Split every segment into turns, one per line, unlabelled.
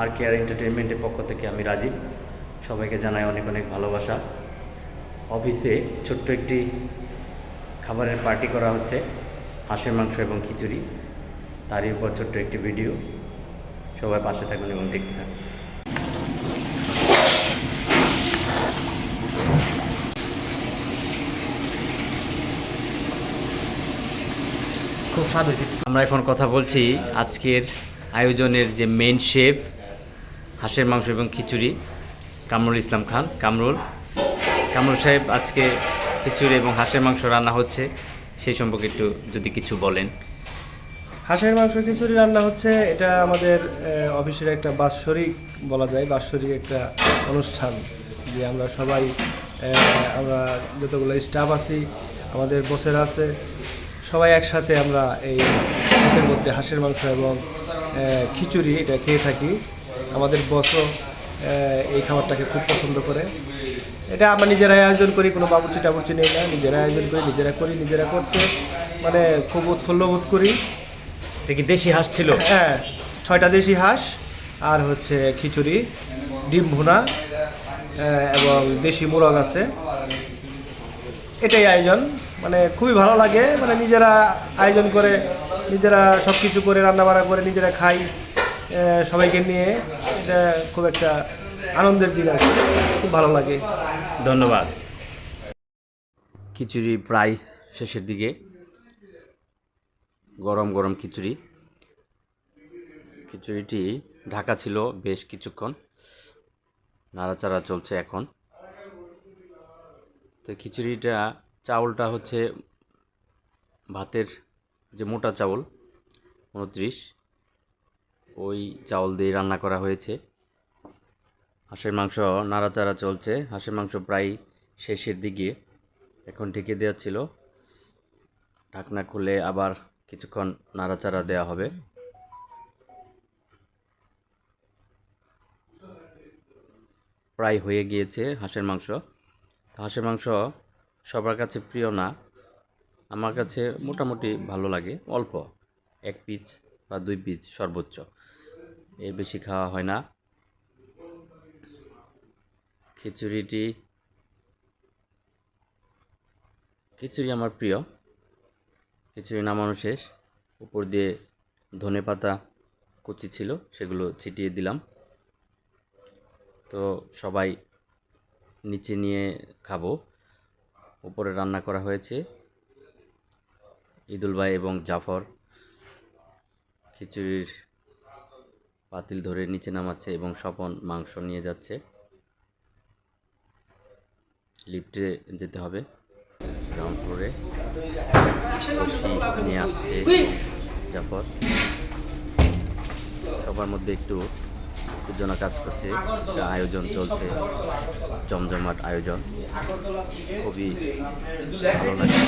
আর care এন্টারটেনমেন্টের পক্ষ থেকে আমি রাজীব। সবাইকে জানাই অনেক অনেক ভালোবাসা। অফিসে ছোট্ট একটি খাবারের পার্টি করা হচ্ছে হাঁসের মাংস এবং খিচুড়ি। তারই উপর ছোট্ট একটি ভিডিও। সবাই পাশে থাকুন এবং দেখতে থাকুন।
খুব স্বাদ হয়েছে।
আমরা এখন কথা বলছি আজকের আয়োজনের যে মেন শেফ হাঁসের মাংস এবং খিচুড়ি, কামরুল ইসলাম খান, কামরুল। কামরুল সাহেব আজকে খিচুড়ি এবং হাঁসের মাংস রান্না হচ্ছে, সেই সম্পর্কে একটু যদি কিছু বলেন।
হাঁসের মাংস খিচুড়ি রান্না হচ্ছে, এটা আমাদের অফিসের একটা বাৎসরিক বলা যায়, বাৎসরিক একটা অনুষ্ঠান, যে আমরা সবাই আমরা যতগুলো স্টাফ আছি, আমাদের বসের আছে, সবাই একসাথে আমরা এই মধ্যে হাঁসের মাংস এবং খিচুড়ি এটা খেয়ে থাকি। আমাদের বসও এই খাবারটাকে খুব পছন্দ করে। এটা আমরা নিজেরাই আয়োজন করি কোনো বাবুচি টাবুচি নেই না নিজেরাই আয়োজন করি নিজেরা করি নিজেরা করতে মানে খুব উৎফুল্ল বোধ করি।
কি দেশি হাঁস ছিল?
হ্যাঁ ছয়টা দেশি হাঁস আর হচ্ছে খিচুড়ি ডিম ভুনা এবং দেশি মোরগ আছে। এটাই আয়োজন মানে খুবই ভালো লাগে মানে নিজেরা আয়োজন করে নিজেরা সব কিছু করে রান্নাবাড়া করে নিজেরা খাই। সবাইকে নিয়ে এটা খুব একটা আনন্দের দিন আছে খুব ভালো লাগে।
ধন্যবাদ। খিচুড়ি প্রায় শেষের দিকে। গরম গরম খিচুড়ি। খিচুড়িটি ঢাকা ছিল বেশ কিছুক্ষণ। নাড়াচাড়া চলছে এখন। তো খিচুড়িটা চাউলটা হচ্ছে ভাতের যে মোটা চাউল উনত্রিশ। ওই চাউল দিয়ে রান্না করা হয়েছে। হাঁসের মাংস নাড়াচাড়া চলছে। হাঁসের মাংস প্রায় শেষের দিকে এখন ঢেকে দেওয়া ছিল। ঢাকনা খুলে আবার কিছুক্ষণ নাড়াচাড়া দেওয়া হবে। প্রায় হয়ে গিয়েছে হাঁসের মাংস। তো হাঁসের মাংস সবার কাছে প্রিয় না। আমার কাছে মোটামুটি ভালো লাগে। অল্প, এক পিস বা দুই পিস সর্বোচ্চ। এর বেশি খাওয়া হয় না। খিচুড়িটি, খিচুড়ি আমার প্রিয়। খিচুড়ি নামানো শেষ। উপর দিয়ে ধনে পাতা, কুচি ছিল, সেগুলো ছিটিয়ে দিলাম। তো সবাই নিচে নিয়ে খাব। উপরে রান্না করা হয়েছে। ঈদুল ভাই এবং জাফর খিচুড়ির পাতিল ধরে নিচে নামাচ্ছে এবং স্বপন মাংস নিয়ে যাচ্ছে। লিফটে যেতে হবে। গ্রাউন্ড ফ্লোরে নিয়ে আসছে জাফর। সবার মধ্যে একটু উত্তেজনা কাজ করছে। আয়োজন চলছে। জমজমাট আয়োজন। খুবই ভালো লাগে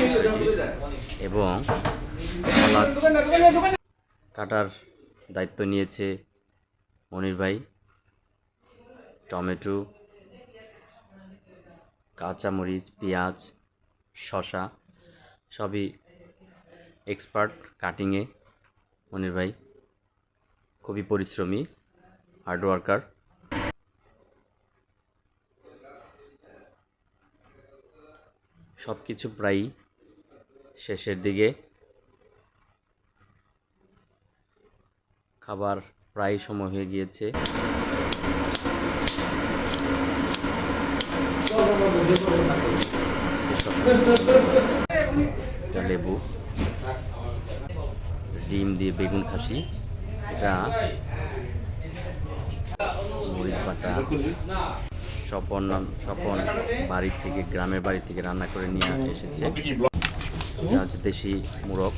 এবং কাটার দায়িত্ব নিয়েছে মনির ভাই, টমেটো, কাঁচামরিচ, পেঁয়াজ শশা সবই এক্সপার্ট কাটিংয়ে মনির ভাই, খুবই পরিশ্রমী হার্ড ওয়ার্কার সব কিছু প্রায়ই শেষের দিকে। খাবার প্রায় সময় হয়ে গিয়েছে। লেবু। ডিম দিয়ে বেগুন খাসি। এটা মরিচ বাটা। স্বপন নাম স্বপন বাড়ির থেকে, গ্রামের বাড়ি থেকে রান্না করে নিয়ে এসেছে। হচ্ছে দেশি মুরগ।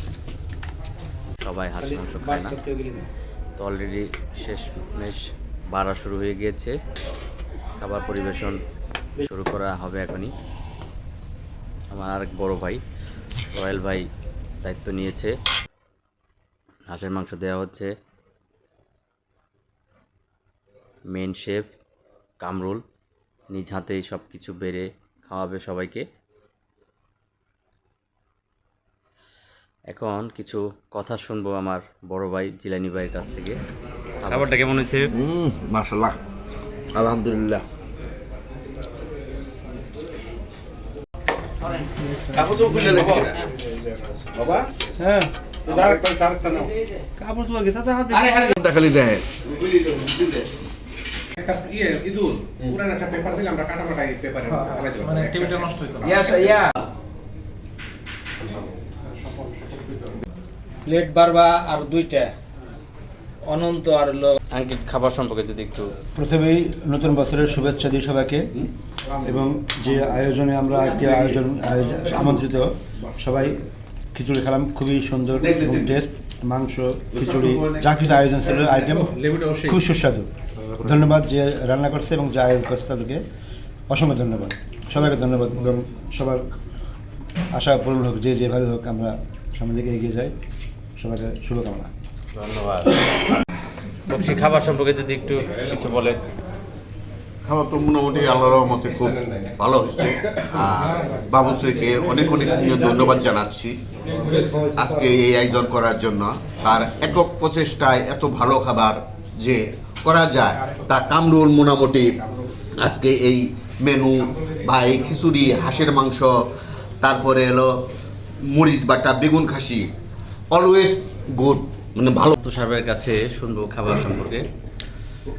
সবাই হাঁস মাংস খায় না। তো অলরেডি শেষ মেশ বাড়া শুরু হয়ে গিয়েছে। খাবার পরিবেশন শুরু করা হবে এখনই। আমার আরেক বড় ভাই রয়্যাল ভাই দায়িত্ব নিয়েছে। হাঁসের মাংস দেওয়া হচ্ছে। মেন শেফ কামরুল নিজ হাতেই সব কিছু বেড়ে খাওয়াবে সবাইকে। এখন কিছু কথা শুনব আমার বড় ভাই জিলানি ভাইয়ের কাছ থেকে। খাবারটা কেমন হয়েছে?
হুম মাশাল্লাহ আলহামদুলিল্লাহ।
হ্যাঁ।
একটা ইয়ে ইঁদুর। পুরান একটা পেপার দিলে আমরা কাটামাটা পেপারে
মানে নষ্ট হইতো না।
প্লেট বারবা আর দুইটা। অনন্ত আর হলো
আঙ্কিত খাবার সম্পর্কে যদি একটু
প্রথমেই নতুন বছরের শুভেচ্ছা দিই সবাইকে। এবং যে আয়োজনে আমরা আজকে আয়োজন আয়োজন- আমন্ত্রিত সবাই খিচুড়ি খেলাম খুবই সুন্দর টেস্ট মাংস খিচুড়ি যা কিছু আয়োজন ছিল আইটেম খুব সুস্বাদু। ধন্যবাদ যে রান্না করছে এবং যে আয়োজন করছে তাদেরকে অসংখ্য ধন্যবাদ। সবাইকে ধন্যবাদ এবং সবার আশা পূরণ হোক যে যেভাবে হোক আমরা সামনের দিকে এগিয়ে যাই। সবাইকে শুভকামনা।
ধন্যবাদ। খাবার সম্পর্কে যদি একটু কিছু বলেন।
খাওয়া তো মোটামুটি আল্লাহর রহমতে খুব ভালো হয়েছে। আর বাবুশ্রীকে অনেক অনেক ধন্যবাদ জানাচ্ছি আজকে এই আয়োজন করার জন্য। তার একক প্রচেষ্টায় এত ভালো খাবার যে করা যায় তা কামরুল মোটামুটি আজকে এই মেনু বা এই খিচুড়ি হাঁসের মাংস তারপরে এলো মরিচ বাটা বেগুন খাসি অলওয়েজ গুড মানে ভালো।
তুষারের কাছে শুনব খাবার সম্পর্কে।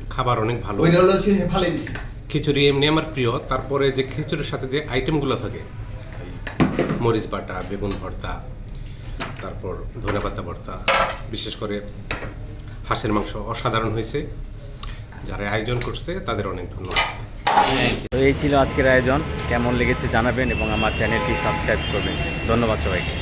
খাবার অনেক ভালো।
ওইটা হলো সে ভালো দিছে।
খিচুড়ি এমনি আমার প্রিয়। তারপরে যে খিচুড়ির সাথে যে আইটেমগুলো থাকে মরিচ বাটা বেগুন ভর্তা তারপর ধনেপাতা ভর্তা বিশেষ করে হাঁসের মাংস অসাধারণ হয়েছে। যারা আয়োজন করছে তাদের অনেক ধন্যবাদ।
তো এই ছিল আজকের আয়োজন। কেমন লেগেছে জানাবেন এবং আমার চ্যানেলটি সাবস্ক্রাইব করবেন। ধন্যবাদ সবাইকে।